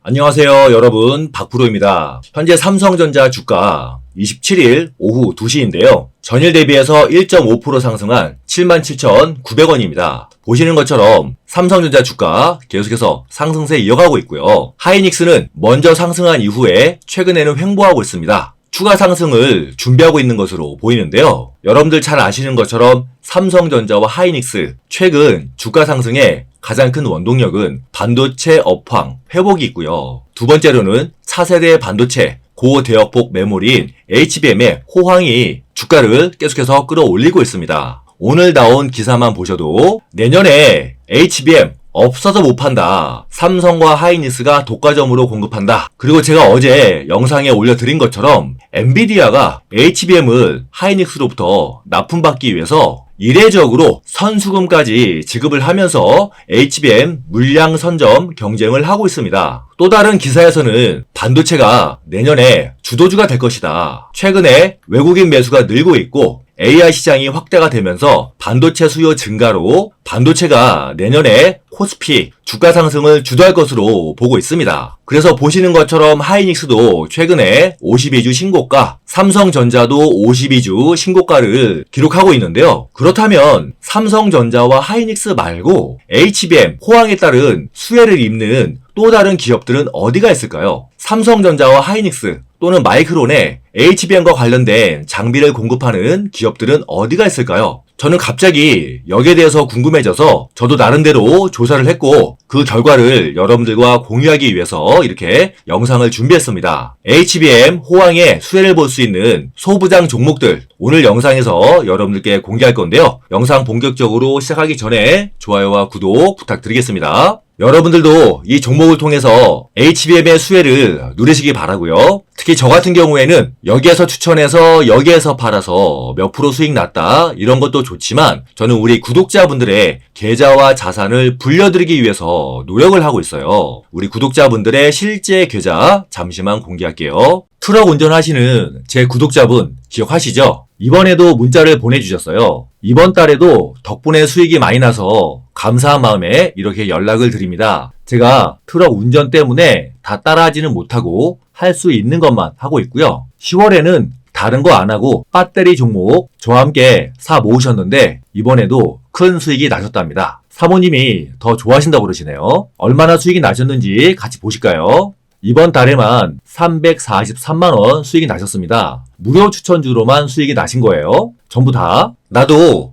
안녕하세요, 여러분. 박프로입니다. 현재 삼성전자 주가 27일 오후 2시인데요. 전일 대비해서 1.5% 상승한 77,900원입니다. 보시는 것처럼 삼성전자 주가 계속해서 상승세 이어가고 있고요. 하이닉스는 먼저 상승한 이후에 최근에는 횡보하고 있습니다. 추가 상승을 준비하고 있는 것으로 보이는데요. 여러분들 잘 아시는 것처럼 삼성전자와 하이닉스 최근 주가 상승의 가장 큰 원동력은 반도체 업황 회복이 있고요. 두 번째로는 차세대 반도체 고대역폭 메모리인 HBM의 호황이 주가를 계속해서 끌어올리고 있습니다. 오늘 나온 기사만 보셔도 내년에 HBM 없어서 못 판다. 삼성과 하이닉스가 독과점으로 공급한다. 그리고 제가 어제 영상에 올려드린 것처럼 엔비디아가 HBM을 하이닉스로부터 납품받기 위해서 이례적으로 선수금까지 지급을 하면서 HBM 물량 선점 경쟁을 하고 있습니다. 또 다른 기사에서는 반도체가 내년에 주도주가 될 것이다. 최근에 외국인 매수가 늘고 있고 AI 시장이 확대가 되면서 반도체 수요 증가로 반도체가 내년에 코스피 주가 상승을 주도할 것으로 보고 있습니다. 그래서 보시는 것처럼 하이닉스도 최근에 52주 신고가, 삼성전자도 52주 신고가를 기록하고 있는데요. 그렇다면 삼성전자와 하이닉스 말고 HBM 호황에 따른 수혜를 입는 또 다른 기업들은 어디가 있을까요? 삼성전자와 하이닉스 또는 마이크론에 HBM과 관련된 장비를 공급하는 기업들은 어디가 있을까요? 저는 갑자기 여기에 대해서 궁금해져서 저도 나름대로 조사를 했고 그 결과를 여러분들과 공유하기 위해서 이렇게 영상을 준비했습니다. HBM 호황의 수혜를 볼 수 있는 소부장 종목들 오늘 영상에서 여러분들께 공개할 건데요. 영상 본격적으로 시작하기 전에 좋아요와 구독 부탁드리겠습니다. 여러분들도 이 종목을 통해서 HBM의 수혜를 누리시기 바라고요. 특히 저 같은 경우에는 여기에서 추천해서 여기에서 팔아서 몇 프로 수익 났다 이런 것도 좋지만 저는 우리 구독자분들의 계좌와 자산을 불려드리기 위해서 노력을 하고 있어요. 우리 구독자분들의 실제 계좌 잠시만 공개할게요. 트럭 운전하시는 제 구독자분 기억하시죠? 이번에도 문자를 보내주셨어요. 이번 달에도 덕분에 수익이 많이 나서 감사한 마음에 이렇게 연락을 드립니다. 제가 트럭 운전 때문에 다 따라하지는 못하고 할 수 있는 것만 하고 있고요. 10월에는 다른 거 안 하고 배터리 종목 저와 함께 사 모으셨는데 이번에도 큰 수익이 나셨답니다. 사모님이 더 좋아하신다고 그러시네요. 얼마나 수익이 나셨는지 같이 보실까요? 이번 달에만 343만원 수익이 나셨습니다. 무료 추천주로만 수익이 나신 거예요. 전부 다. 나도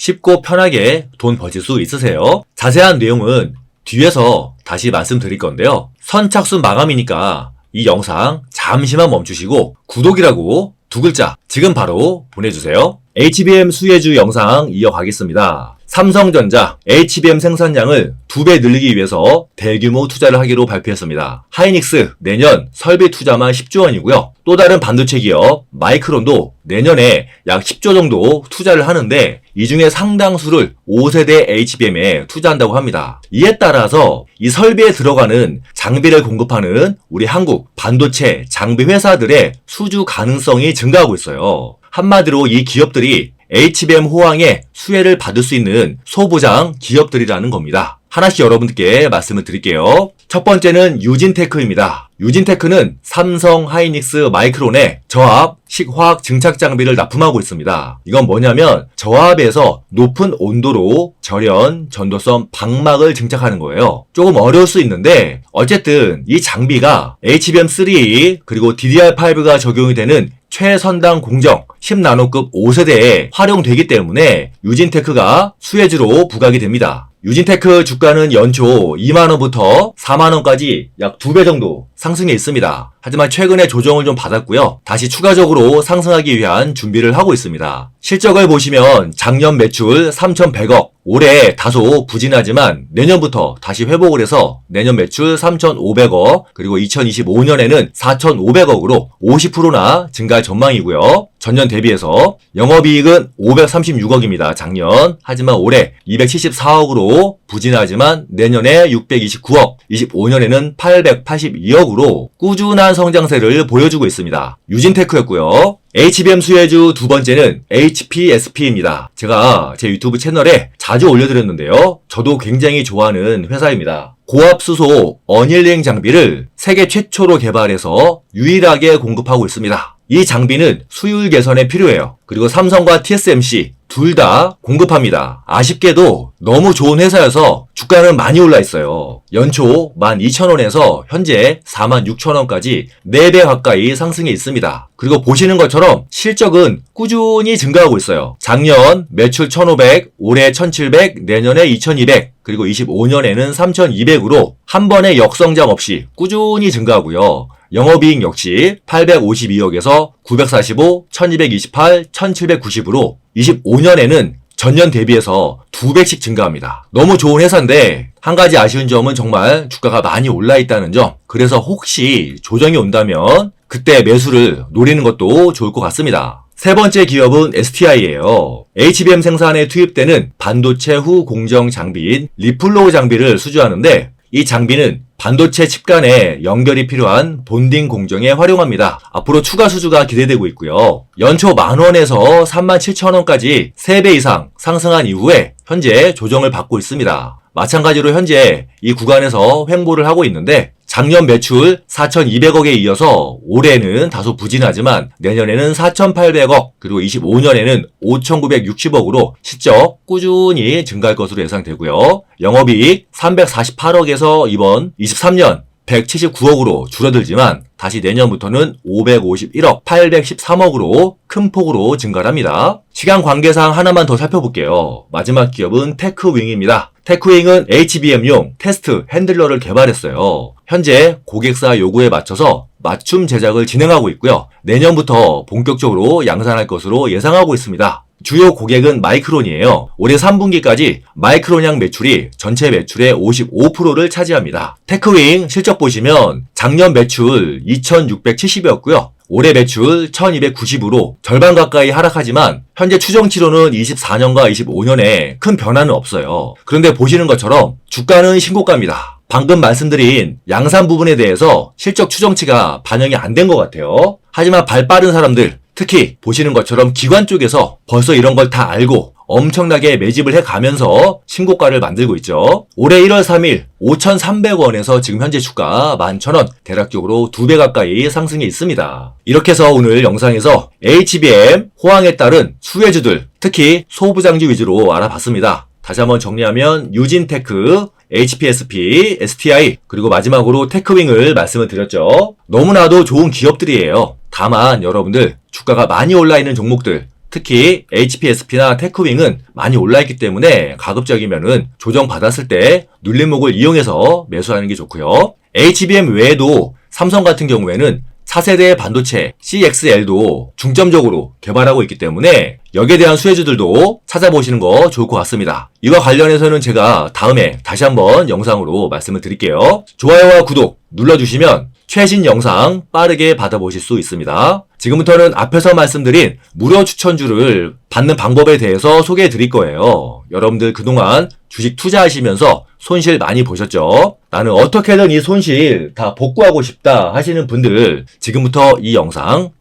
쉽고 편하게 돈 버실 수 있으세요. 자세한 내용은 뒤에서 다시 말씀드릴 건데요. 선착순 마감이니까 이 영상 잠시만 멈추시고 구독이라고 두 글자 지금 바로 보내주세요. HBM 수혜주 영상 이어가겠습니다. 삼성전자 HBM 생산량을 두배 늘리기 위해서 대규모 투자를 하기로 발표했습니다. 하이닉스 내년 설비 투자만 10조 원이고요. 또 다른 반도체 기업 마이크론도 내년에 약 10조 정도 투자를 하는데 이 중에 상당수를 5세대 HBM에 투자한다고 합니다. 이에 따라서 이 설비에 들어가는 장비를 공급하는 우리 한국 반도체 장비 회사들의 수주 가능성이 증가하고 있어요. 한마디로 이 기업들이 HBM 호황의 수혜를 받을 수 있는 소부장 기업들이라는 겁니다. 하나씩 여러분들께 말씀을 드릴게요. 첫 번째는 유진테크입니다. 유진테크는 삼성, 하이닉스, 마이크론에 저압, 식화학 증착 장비를 납품하고 있습니다. 이건 뭐냐면 저압에서 높은 온도로 절연, 전도성, 방막을 증착하는 거예요. 조금 어려울 수 있는데 어쨌든 이 장비가 HBM3 그리고 DDR5가 적용이 되는 최선당 공정 10나노급 5세대에 활용되기 때문에 유진테크가 수혜주로 부각이 됩니다. 유진테크 주가는 연초 2만원부터 4만원까지 약 2배 정도 상승해 있습니다. 하지만 최근에 조정을 좀 받았고요. 다시 추가적으로 상승하기 위한 준비를 하고 있습니다. 실적을 보시면 작년 매출 3,100억, 올해 다소 부진하지만 내년부터 다시 회복을 해서 내년 매출 3,500억, 그리고 2025년에는 4,500억으로 50%나 증가할 전망이고요. 전년 대비해서 영업이익은 536억입니다. 작년. 하지만 올해 274억으로 부진하지만 내년에 629억, 25년에는 882억으로 꾸준한 성장세를 보여주고 있습니다. 유진테크였고요. HBM 수혜주 두 번째는 HPSP입니다. 제가 제 유튜브 채널에 자주 올려드렸는데요. 저도 굉장히 좋아하는 회사입니다. 고압수소 어닐링 장비를 세계 최초로 개발해서 유일하게 공급하고 있습니다. 이 장비는 수율 개선에 필요해요. 그리고 삼성과 TSMC 둘 다 공급합니다. 아쉽게도 너무 좋은 회사여서 주가는 많이 올라 있어요. 연초 12,000원에서 현재 46,000원까지 4배 가까이 상승해 있습니다. 그리고 보시는 것처럼 실적은 꾸준히 증가하고 있어요. 작년 매출 1,500, 올해 1,700, 내년에 2,200, 그리고 25년에는 3,200으로 한 번의 역성장 없이 꾸준히 증가하고요. 영업이익 역시 852억에서 945, 1228, 1790으로 25년에는 전년 대비해서 두 배씩 증가합니다. 너무 좋은 회사인데 한 가지 아쉬운 점은 정말 주가가 많이 올라 있다는 점. 그래서 혹시 조정이 온다면 그때 매수를 노리는 것도 좋을 것 같습니다. 세 번째 기업은 STI예요. HBM 생산에 투입되는 반도체 후 공정 장비인 리플로우 장비를 수주하는데 이 장비는 반도체 칩 간의 연결이 필요한 본딩 공정에 활용합니다. 앞으로 추가 수주가 기대되고 있고요. 연초 만원에서 3만 7천원까지 3배 이상 상승한 이후에 현재 조정을 받고 있습니다. 마찬가지로 현재 이 구간에서 횡보를 하고 있는데 작년 매출 4,200억에 이어서 올해는 다소 부진하지만 내년에는 4,800억 그리고 25년에는 5,960억으로 실적 꾸준히 증가할 것으로 예상되고요. 영업이익 348억에서 이번 23년 179억으로 줄어들지만 다시 내년부터는 551억, 813억으로 큰 폭으로 증가를 합니다. 시간 관계상 하나만 더 살펴볼게요. 마지막 기업은 테크윙입니다. 테크윙은 HBM용 테스트 핸들러를 개발했어요. 현재 고객사 요구에 맞춰서 맞춤 제작을 진행하고 있고요. 내년부터 본격적으로 양산할 것으로 예상하고 있습니다. 주요 고객은 마이크론이에요. 올해 3분기까지 마이크론양 매출이 전체 매출의 55%를 차지합니다. 테크윙 실적 보시면 작년 매출 2,670이었고요. 올해 매출 1290으로 절반 가까이 하락하지만 현재 추정치로는 24년과 25년에 큰 변화는 없어요. 그런데 보시는 것처럼 주가는 신고가입니다. 방금 말씀드린 양산 부분에 대해서 실적 추정치가 반영이 안 된 것 같아요. 하지만 발 빠른 사람들, 특히 보시는 것처럼 기관 쪽에서 벌써 이런 걸 다 알고 엄청나게 매집을 해 가면서 신고가를 만들고 있죠. 올해 1월 3일 5,300원에서 지금 현재 주가 11,000원 대략적으로 두배 가까이 상승해 있습니다. 이렇게 해서 오늘 영상에서 HBM 호황에 따른 수혜주들 특히 소부장주 위주로 알아봤습니다. 다시 한번 정리하면 유진테크, HPSP, STI, 그리고 마지막으로 테크윙을 말씀을 드렸죠. 너무나도 좋은 기업들이에요. 다만 여러분들 주가가 많이 올라 있는 종목들 특히 HPSP나 테크윙은 많이 올라있기 때문에 가급적이면은 조정 받았을 때 눌림목을 이용해서 매수하는 게 좋고요. HBM 외에도 삼성 같은 경우에는 차세대 반도체 CXL도 중점적으로 개발하고 있기 때문에 여기에 대한 수혜주들도 찾아보시는 거 좋을 것 같습니다. 이와 관련해서는 제가 다음에 다시 한번 영상으로 말씀을 드릴게요. 좋아요와 구독 눌러주시면 최신 영상 빠르게 받아보실 수 있습니다. 지금부터는 앞에서 말씀드린 무료 추천주를 받는 방법에 대해서 소개해 드릴 거예요. 여러분들 그동안 주식 투자하시면서 손실 많이 보셨죠? 나는 어떻게든 이 손실 다 복구하고 싶다 하시는 분들 지금부터 이 영상